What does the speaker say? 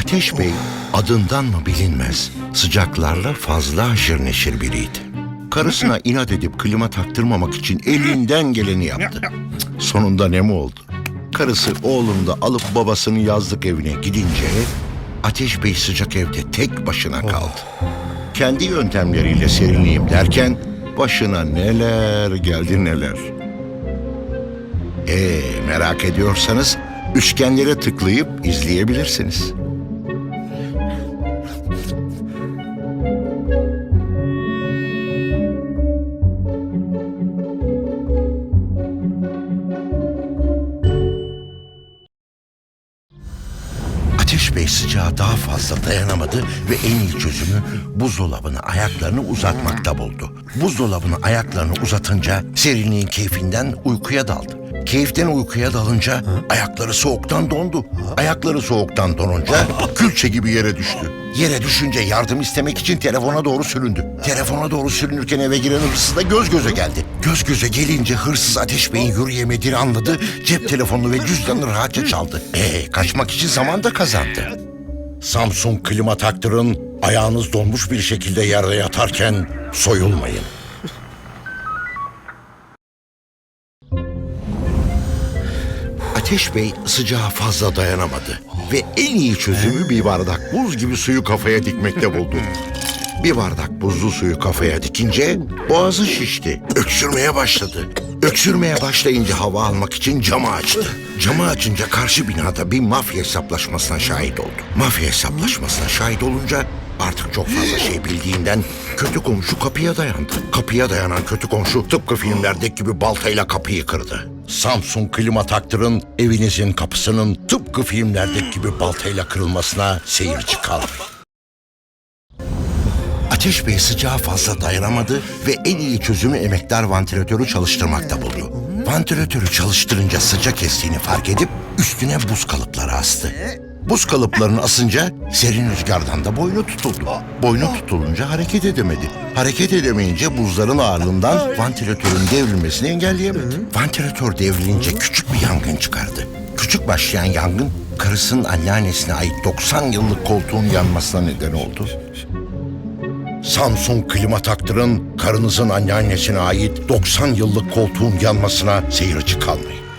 Ateş Bey adından mı bilinmez sıcaklarla fazla haşır neşir biriydi. Karısına inat edip klima taktırmamak için elinden geleni yaptı. Sonunda ne mi oldu? Karısı oğlunu da alıp babasının yazlık evine gidince Ateş Bey sıcak evde tek başına kaldı. Kendi yöntemleriyle serinleyeyim derken başına neler geldi neler. Ee, merak ediyorsanız üçgenlere tıklayıp izleyebilirsiniz. Ateş Bey sıcağa daha fazla dayanamadı ve en iyi çözümü buzdolabına ayaklarını uzatmakta buldu. Buzdolabına ayaklarını uzatınca serinliğin keyfinden uykuya daldı. Keyiften uykuya dalınca ayakları soğuktan dondu. Ayakları soğuktan donunca külçe gibi yere düştü. Yere düşünce yardım istemek için telefona doğru süründü. Telefona doğru sürünürken eve giren hırsızla göz göze geldi. Göz göze gelince hırsız Ateş Bey'in yürüyemediğini anladı. Cep telefonunu ve cüzdanını rahatça çaldı. Ee, kaçmak için zaman da kazandı. Samsung klima taktırın, ayağınız donmuş bir şekilde yerde yatarken soyulmayın. Ateş Bey sıcağa fazla dayanamadı ve en iyi çözümü bir bardak buz gibi suyu kafaya dikmekte buldu. Bir bardak buzlu suyu kafaya dikince boğazı şişti. Öksürmeye başladı. Öksürmeye başlayınca hava almak için camı açtı. Camı açınca karşı binada bir mafya hesaplaşmasına şahit oldu. Mafya hesaplaşmasına şahit olunca artık çok fazla şey bildiğinden kötü komşu kapıya dayandı. Kapıya dayanan kötü komşu tıpkı filmlerdeki gibi baltayla kapıyı kırdı. Samsung klima taktırın evinizin kapısının tıpkı filmlerdeki gibi baltayla kırılmasına seyirci kalmayın. Ateş Bey sıcağa fazla dayanamadı ve en iyi çözümü emektar vantilatörü çalıştırmakta buldu. Vantilatörü çalıştırınca sıcak estiğini fark edip üstüne buz kalıpları astı. Buz kalıplarını asınca serin rüzgardan da boynu tutuldu. Boynu tutulunca hareket edemedi. Hareket edemeyince buzların ağırlığından vantilatörün devrilmesini engelleyemedi. Vantilatör devrilince küçük bir yangın çıkardı. Küçük başlayan yangın karısının anneannesine ait 90 yıllık koltuğun yanmasına neden oldu. Samsung klima taktırın karınızın anneannesine ait 90 yıllık koltuğun yanmasına seyirci kalmayın.